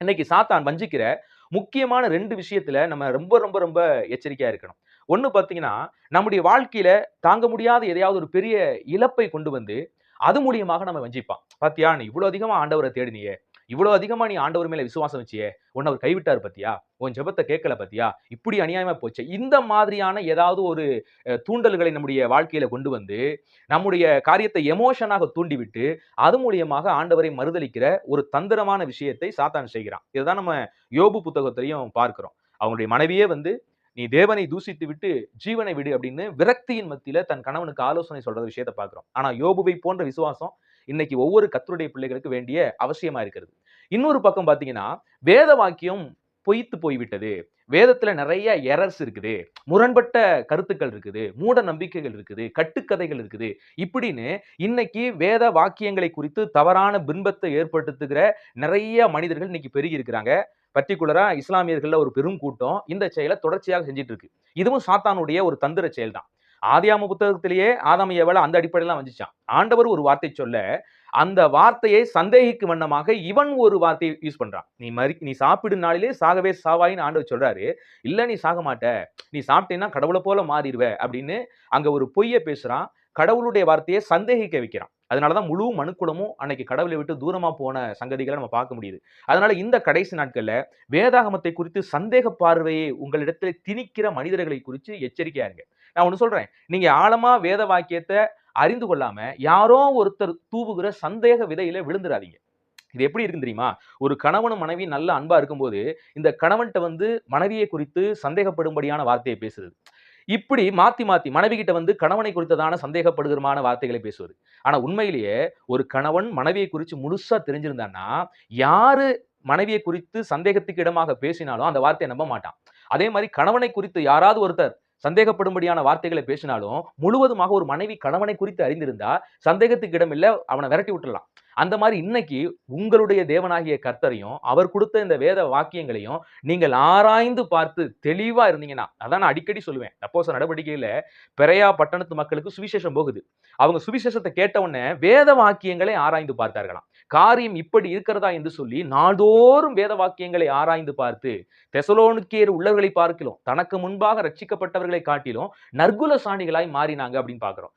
இன்னைக்கு சாத்தான் வஞ்சிக்கிற முக்கியமான ரெண்டு விஷயத்துல நம்ம ரொம்ப ரொம்ப ரொம்ப எச்சரிக்கையா இருக்கணும். ஒன்று பார்த்தீங்கன்னா நம்முடைய வாழ்க்கையில தாங்க முடியாத எதையாவது ஒரு பெரிய இழப்பை கொண்டு வந்து அது மூலியமாக நம்ம வஞ்சிப்பான். பாத்தியா நீ இவ்வளோ அதிகமாக ஆண்டவரை தேடினியே இவ்வளோ அதிகமாக நீ ஆண்டவர் மேலே விசுவாசம் வச்சியே? உன்னை அவர் கைவிட்டார் பத்தியா? உன் ஜெபத்தை கேட்கல பத்தியா? இப்படி அநியாயமா போச்சு. இந்த மாதிரியான ஏதாவது ஒரு தூண்டல்களை நம்முடைய வாழ்க்கையில கொண்டு வந்து நம்முடைய காரியத்தை எமோஷனாக தூண்டிவிட்டு அது மூலியமாக ஆண்டவரை மறுதளிக்கிற ஒரு தந்திரமான விஷயத்தை சாத்தான் செய்கிறான். இதுதான் நம்ம யோபு புத்தகத்திலையும் பார்க்கிறோம். அவங்களுடைய மனைவியே வந்து நீ தேவனை தூசித்து விட்டு ஜீவனை விடு அப்படின்னு விரக்தியின் மத்தியில தன் கணவனுக்கு ஆலோசனை சொல்ற விஷயத்தை பார்க்கிறோம். ஆனா யோபுவை போன்ற விசுவாசம் இன்னைக்கு ஒவ்வொரு கத்தருடைய பிள்ளைகளுக்கு வேண்டிய அவசியமா இருக்கிறது. இன்னொரு பக்கம் பார்த்தீங்கன்னா வேத வாக்கியம் பொய்த்து போய்விட்டது. வேதத்துல நிறைய எரர்ஸ் இருக்குது. முரண்பட்ட கருத்துக்கள் இருக்குது. மூட நம்பிக்கைகள் இருக்குது. கட்டுக்கதைகள் இருக்குது. இப்படின்னு இன்னைக்கு வேத வாக்கியங்களை குறித்து தவறான பின்பத்தை ஏற்படுத்துகிற நிறைய மனிதர்கள் இன்னைக்கு பெருகி இருக்கிறாங்க பர்டிகுலரா இஸ்லாமியர்கள்ல ஒரு பெரும் கூட்டம் இந்த செயலை தொடர்ச்சியாக செஞ்சிட்டு இருக்கு. இதுவும் சாத்தானுடைய ஒரு தந்திர செயல் தான் ஆதியாம புத்தகத்திலேயே ஆதாம் ஏவல அந்த அடிப்படையில் வந்துச்சான் ஆண்டவர் ஒரு வார்த்தை சொல்ல அந்த வார்த்தையை சந்தேகிக்கும் வண்ணமாக இவன் ஒரு வார்த்தையை யூஸ் பண்றான். நீ மறி நீ சாப்பிடும் நாளிலே சாகவே சாவாயின்னு ஆண்டவர் சொல்றாரு. இல்ல நீ சாக மாட்ட நீ சாப்பிட்டேன்னா கடவுளை போல மாறிடுவ அப்படின்னு அங்க ஒரு பொய்யை பேசுறான். கடவுளுடைய வார்த்தையை சந்தேகிக்க வைக்கிறான். அதனாலதான் முழு மனுக்குலமும் அன்னைக்கு கடவுளை விட்டு தூரமாக போன சங்கதிகளை நம்ம பார்க்க முடியுது. அதனால இந்த கடைசி நாட்களில் வேதாகமத்தை குறித்து சந்தேக பார்வையை உங்களிடத்தில் திணிக்கிற மனிதர்களை குறித்து எச்சரிக்கையா இருங்க. நான் ஒன்று சொல்றேன். நீங்க ஆழமா வேத வாக்கியத்தை அறிந்து கொள்ளாம யாரோ ஒருத்தர் தூவுகிற சந்தேக விதையில விழுந்துடாதீங்க இது எப்படி இருக்குன்னு தெரியுமா? ஒரு கணவனும் மனைவி நல்ல அன்பா இருக்கும்போது இந்த கணவன்கிட்ட வந்து மனைவியை குறித்து சந்தேகப்படும்படியான வார்த்தையை பேசுறது. இப்படி மாத்தி மாத்தி மனைவி கிட்ட வந்து கணவனை குறித்ததான சந்தேகப்படுகிறமான வார்த்தைகளை பேசுவது. ஆனா உண்மையிலேயே ஒரு கணவன் மனைவியை குறித்து முழுசா தெரிஞ்சிருந்தான்னா யாரு மனைவியை குறித்து சந்தேகத்துக்கு இடமாக பேசினாலும் அந்த வார்த்தையை நம்ப மாட்டான். அதே மாதிரி கணவனை குறித்து யாராவது ஒருத்தர் சந்தேகப்படும்படியான வார்த்தைகளை பேசினாலும் முழுவதுமாக ஒரு மனைவி கணவனை குறித்து அறிந்திருந்தா சந்தேகத்துக்கு இடம் அவனை விரட்டி விட்டுடலாம் அந்த மாதிரி இன்னைக்கு உங்களுடைய தேவனாகிய கர்த்தரையும் அவர் கொடுத்த இந்த வேத வாக்கியங்களையும் நீங்கள் ஆராய்ந்து பார்த்து தெளிவா இருந்தீங்கன்னா அதான் நான் அடிக்கடி சொல்லுவேன். அப்போச நடவடிக்கையில பெரையா பட்டணத்து மக்களுக்கு சுவிசேஷம் போகுது. அவங்க சுவிசேஷத்தை கேட்ட உடனே வேத வாக்கியங்களை ஆராய்ந்து பார்த்தார்களாம். காரியம் இப்படி இருக்கிறதா என்று சொல்லி நாள்தோறும் வேத வாக்கியங்களை ஆராய்ந்து பார்த்து தெசலோனுக்கேர் உள்ளவர்களை பார்க்கலாம் தனக்கு முன்பாக ரட்சிக்கப்பட்டவர்களை காட்டிலும் நற்குல சாணிகளாய் மாறினாங்க அப்படின்னு பாக்குறோம்